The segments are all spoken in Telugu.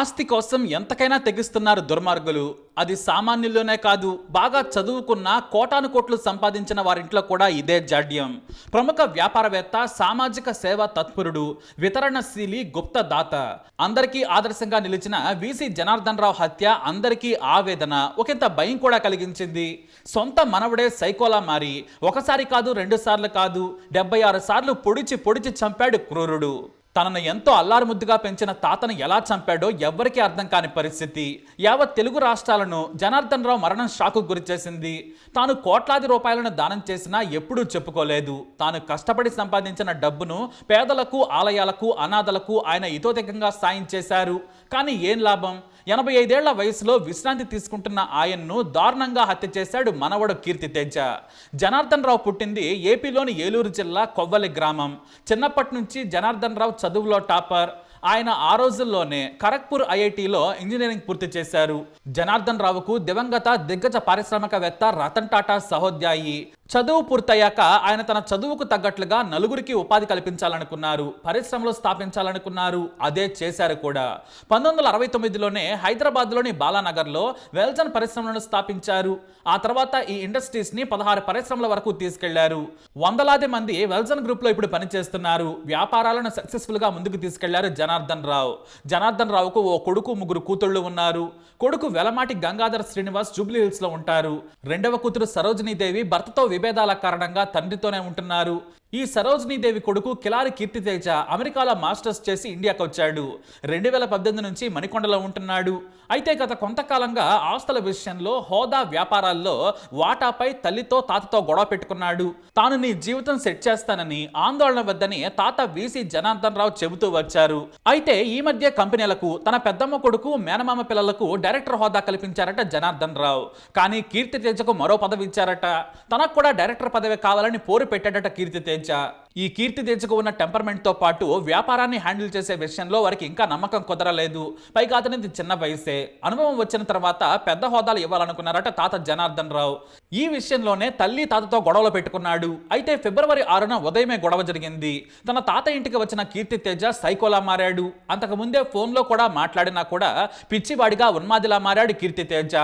ఆస్తి కోసం ఎంతకైనా తెగిస్తున్నారు దుర్మార్గులు. అది సామాన్యుల్లోనే కాదు బాగా చదువుకున్న కోటాను కోట్లు సంపాదించిన వారింట్లో కూడా ఇదే జాడ్యం. ప్రముఖ వ్యాపారవేత్త సామాజిక సేవ తత్పరుడు వితరణశీలి గుప్త దాత అందరికీ ఆదర్శంగా నిలిచిన వీసీ జనార్దన్ రావు హత్య అందరికీ ఆవేదన ఒకంత భయం కూడా కలిగించింది. సొంత మనవడే సైకోలా మారి ఒకసారి కాదు రెండు సార్లు కాదు డెబ్బై ఆరు సార్లు పొడిచి పొడిచి చంపాడు క్రూరుడు. తనను ఎంతో అల్లారుముద్దుగా పెంచిన తాతను ఎలా చంపాడో ఎవ్వరికీ అర్థం కాని పరిస్థితి. యావత్ తెలుగు రాష్ట్రాలను జనార్దన్ రావు మరణం షాకు గురిచేసింది తాను కోట్లాది రూపాయలను దానం చేసినా ఎప్పుడూ చెప్పుకోలేదు. తాను కష్టపడి సంపాదించిన డబ్బును పేదలకు ఆలయాలకు అనాథలకు ఆయన ఇతోధికంగా సాయం చేశారు. కానీ ఏం లాభం? ఎనభై ఐదేళ్ళ వయసులో విశ్రాంతి తీసుకుంటున్న ఆయన్ను దారుణంగా హత్య చేశాడు మనవడు కీర్తి తేజ. జనార్దన్ రావు పుట్టింది ఏపీలోని ఏలూరు జిల్లా కొవ్వలి గ్రామం. చిన్నప్పటి నుంచి జనార్దన్ రావు చదువులో టాపర్. ఆయన ఆ రోజుల్లోనే ఖరగ్పూర్ ఐఐటిలో ఇంజనీరింగ్ పూర్తి చేశారు. జనార్దన్ రావుకు దివంగత దిగ్గజ పారిశ్రామికవేత్త రతన్ టాటా సహోద్యాయి. చదువు పూర్తయ్యాక ఆయన తన చదువుకు తగ్గట్లుగా నలుగురికి ఉపాధి కల్పించాలనుకున్నారు పరిశ్రమలు స్థాపించాలనుకున్నారు. అదే చేశారు కూడా. పంతొమ్మిది వందల అరవై తొమ్మిదిలోనే హైదరాబాద్లోని బాలానగర్లో వెల్జన్ పరిశ్రమలను స్థాపించారు. ఆ తర్వాత ఈ ఇండస్ట్రీస్ని పదహారు పరిశ్రమల వరకు తీసుకెళ్ళారు. వందలాది మంది వెల్జన్ గ్రూప్లో ఇప్పుడు పనిచేస్తున్నారు. వ్యాపారాలను సక్సెస్ఫుల్గా ముందుకు తీసుకెళ్ళారు జనార్దన్ రావు. జనార్దన్ రావుకు ఓ కొడుకు ముగ్గురు కూతుళ్ళు ఉన్నారు. కొడుకు వెలమాటి గంగాధర్ శ్రీనివాస్ జూబ్లీ హిల్స్లో ఉంటారు. రెండవ కూతురు సరోజినీదేవి భర్తతో విభేదాల కారణంగా తండ్రితోనే ఉంటున్నారు. ఈ సరోజినీదేవి కొడుకు కిలారి కీర్తితేజ అమెరికాలో మాస్టర్స్ చేసి ఇండియాకు వచ్చాడు. రెండు వేల పద్దెనిమిది నుంచి మణికొండలో ఉంటున్నాడు. అయితే గత కొంతకాలంగా ఆస్తుల విషయంలో హోదా వ్యాపారాల్లో వాటాపై తల్లితో తాతతో గొడవ పెట్టుకున్నాడు. తాను నీ జీవితం సెట్ చేస్తానని ఆందోళన వద్దని తాత వీసీ జనార్దన్ రావు చెబుతూ వచ్చారు. అయితే ఈ మధ్య కంపెనీలకు తన పెద్దమ్మ కొడుకు మేనమామ పిల్లలకు డైరెక్టర్ హోదా కల్పించారట జనార్దన్ రావు. కానీ కీర్తి తేజకు మరో పదవి ఇచ్చారట. తనకు కూడా డైరెక్టర్ పదవి కావాలని పోరు పెట్టాడట కీర్తి తేజ ఈ కీర్తి తెచ్చుకున్న టెంపర్మెంట్తో టెంపర్మెంట్తో పాటు వ్యాపారాన్ని హ్యాండిల్ చేసే విషయంలో వారికి ఇంకా నమ్మకం కుదరలేదు. పైగా అతనిది చిన్న వయసే. అనుభవం వచ్చిన తర్వాత పెద్ద హోదాలు ఇవ్వాలనుకున్నారట తాత జనార్దన్ రావు. ఈ విషయంలోనే తల్లి తాతతో గొడవలు పెట్టుకున్నాడు. అయితే ఫిబ్రవరి ఆరున ఉదయమే గొడవ జరిగింది. తన తాత ఇంటికి వచ్చిన కీర్తి తేజ సైకోలా మారాడు. అంతకు ముందే ఫోన్లో కూడా మాట్లాడినా కూడా పిచ్చివాడిగా ఉన్మాదిలా మారాడు కీర్తి తేజ.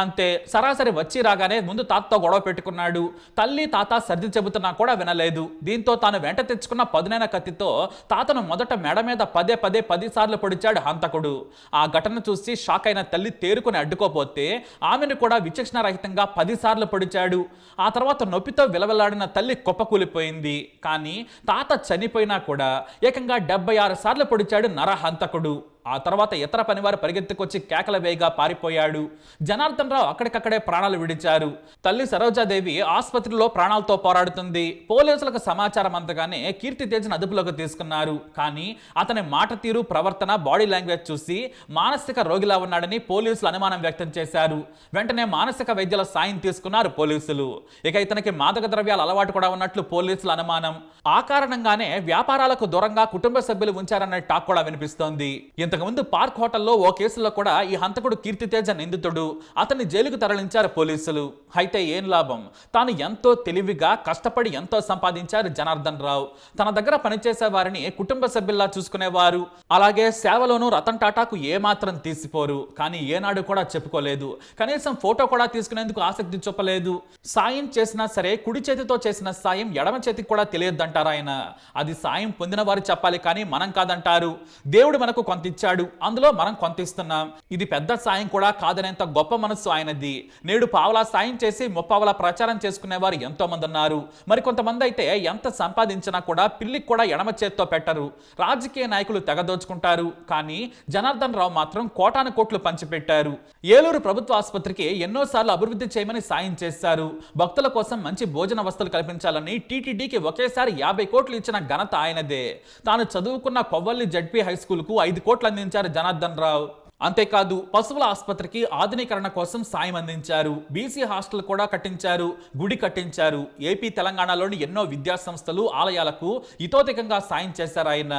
అంతే సరాసరి వచ్చి రాగానే ముందు తాతతో గొడవ పెట్టుకున్నాడు. తల్లి తాత సర్ది చెబుతున్నా కూడా వినలేదు. దీంతో తాను వెంట తెచ్చుకున్న పదునైన కత్తితో తాతను మొదట మెడ మీద పదే పదే పది సార్లు పొడిచాడు హంతకుడు. ఆ ఘటన చూసి షాక్ అయిన తల్లి తేరుకుని అడ్డుకోపోతే ఆమెను కూడా విచక్షణారహితంగా రహితంగా పొడిచాడు. ఆ తర్వాత నొప్పితో విలవలాడిన తల్లి కుప్పకూలిపోయింది. కానీ తాత చనిపోయినా కూడా ఏకంగా డెబ్బై ఆరు సార్లు పొడిచాడు నరహంతకుడు. ఆ తర్వాత ఇతర పనివారు పరిగెత్తుకొచ్చి కేకల వేయిగా పారిపోయాడు. జనార్దన్ రావు అక్కడికక్కడే ప్రాణాలు విడిచారు. తల్లి సరోజాదేవి ఆసుపత్రిలో ప్రాణాలతో పోరాడుతుంది. పోలీసులకు సమాచారం అందగానే కీర్తి తేజను అదుపులోకి తీసుకున్నారు. కానీ అతని మాట తీరు ప్రవర్తన బాడీ లాంగ్వేజ్ చూసి మానసిక రోగిలా ఉన్నాడని పోలీసులు అనుమానం వ్యక్తం చేశారు. వెంటనే మానసిక వైద్యుల సాయం తీసుకున్నారు పోలీసులు. ఇక ఇతనికి మాదక ద్రవ్యాల అలవాటు కూడా ఉన్నట్లు పోలీసుల అనుమానం. ఆ కారణంగానే వ్యాపారాలకు దూరంగా కుటుంబ సభ్యులు ఉంచారనే టాక్ కూడా వినిపిస్తోంది. ఇంతకుముందు పార్క్ హోటల్లో ఓ కేసులో కూడా ఈ హంతకుడు కీర్తితేజ నిందితుడు. అతన్ని జైలుకు తరలించారు పోలీసులు. అయితే ఏం లాభం? తాను ఎంతో తెలివిగా కష్టపడి ఎంతో సంపాదించారు జనార్దన్ రావు. తన దగ్గర పనిచేసే వారిని కుటుంబ సభ్యుల్లా చూసుకునేవారు. అలాగే సేవలోనూ రతన్ టాటాకు ఏమాత్రం తీసిపోరు. కానీ ఏనాడు కూడా చెప్పుకోలేదు. కనీసం ఫోటో కూడా తీసుకునేందుకు ఆసక్తి చూపలేదు. సాయం చేసినా సరే కుడి చేతితో చేసిన సాయం ఎడమ చేతికి కూడా తెలియద్దంటారు ఆయన. అది సాయం పొందిన వారు చెప్పాలి కానీ మనం కాదంటారు. దేవుడు మనకు కొంత ఇచ్చాడు. అందులో మనం కొంత ఇస్తున్నాం ఇది పెద్ద సాయం కూడా కాదనేంత గొప్ప మనస్సు ఆయనది. నేడు పావలా సాయం చేసి ముప్పావలా ప్రచారం చేసుకునేవారు ఎంతో మంది ఉన్నారు. మరి కొంతమంది అయితే ఎంత సంపాదించినా కూడా పిల్లికి కూడా ఎడమ చేత్తో పెట్టరు. రాజకీయ నాయకులు తెగదోచుకుంటారు కానీ జనార్దన్ రావు మాత్రం కోటాను కోట్లు పంచిపెట్టారు. ఏలూరు ప్రభుత్వ ఆసుపత్రికి ఎన్నోసార్లు అభివృద్ధి చేయమని సాయం చేశారు. భక్తుల కోసం మంచి భోజన వస్తువులు కల్పించాలని టీటీడీకి ఒకేసారి యాభై కోట్లు ఇచ్చిన ఘనత ఆయనదే. తాను చదువుకున్న కొవ్వల్లి జడ్పీ హై స్కూల్కు ఐదు కోట్లు అందించారు జనార్దన్ రావు అంతేకాదు పశువుల ఆసుపత్రికి ఆధునీకరణ కోసం సాయం అందించారు. బీసీ హాస్టల్ కూడా కట్టించారు గుడి కట్టించారు. ఏపీ తెలంగాణలోని ఎన్నో విద్యాసంస్థలు ఆలయాలకు ఇతోధికంగా సాయం చేశారు ఆయన.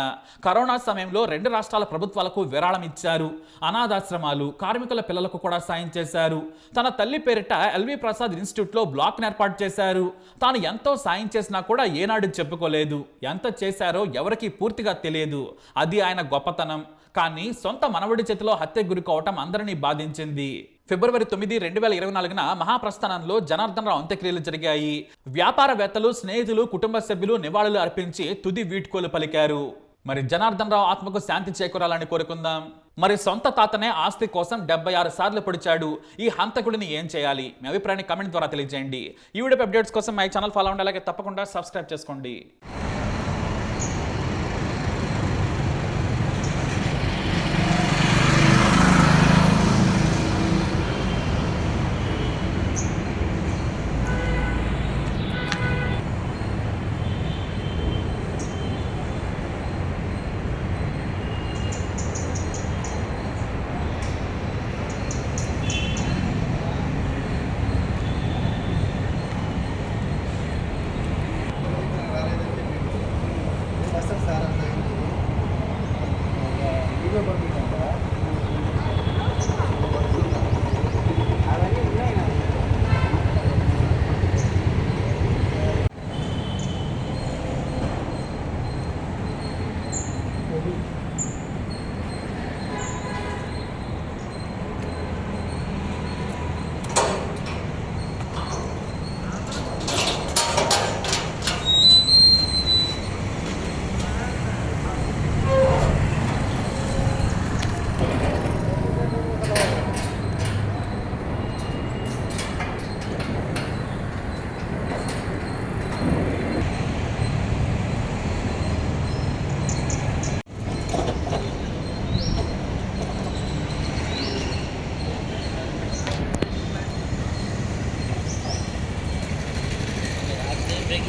కరోనా సమయంలో రెండు రాష్ట్రాల ప్రభుత్వాలకు విరాళం ఇచ్చారు. అనాథాశ్రమాలు కార్మికుల పిల్లలకు కూడా సాయం చేశారు. తన తల్లి పేరిట ఎల్వి ప్రసాద్ ఇన్స్టిట్యూట్లో బ్లాక్ ఏర్పాటు చేశారు. తాను ఎంతో సాయం చేసినా కూడా ఏనాడు చెప్పుకోలేదు. ఎంత చేశారో ఎవరికీ పూర్తిగా తెలియదు. అది ఆయన గొప్పతనం. కానీ సొంత మనవడి చేతిలో హత్య గురి కావటం అందరినీ బాధించింది. ఫిబ్రవరి తొమ్మిది రెండు వేల ఇరవై నాలుగున మహాప్రస్థానంలో జనార్దన్ రావు అంత్యక్రియలు జరిగాయి. వ్యాపారవేత్తలు స్నేహితులు కుటుంబ సభ్యులు నివాళులు అర్పించి తుది వీడ్కోలు పలికారు. మరి జనార్దన్ రావు ఆత్మకు శాంతి చేకూరాలని కోరుకుందాం. మరి సొంత తాతనే ఆస్తి కోసం డెబ్బై ఆరు సార్లు పొడిచాడు. ఈ హంతకుడిని ఏం చేయాలి? మీ అభిప్రాయాన్ని కమెంట్ ద్వారా తెలియజేయండి. ఈ వీడియో అప్డేట్స్ కోసం మై ఛానల్ ఫాలో అవ్వండి. అలాగే తప్పకుండా సబ్స్క్రైబ్ చేసుకోండి.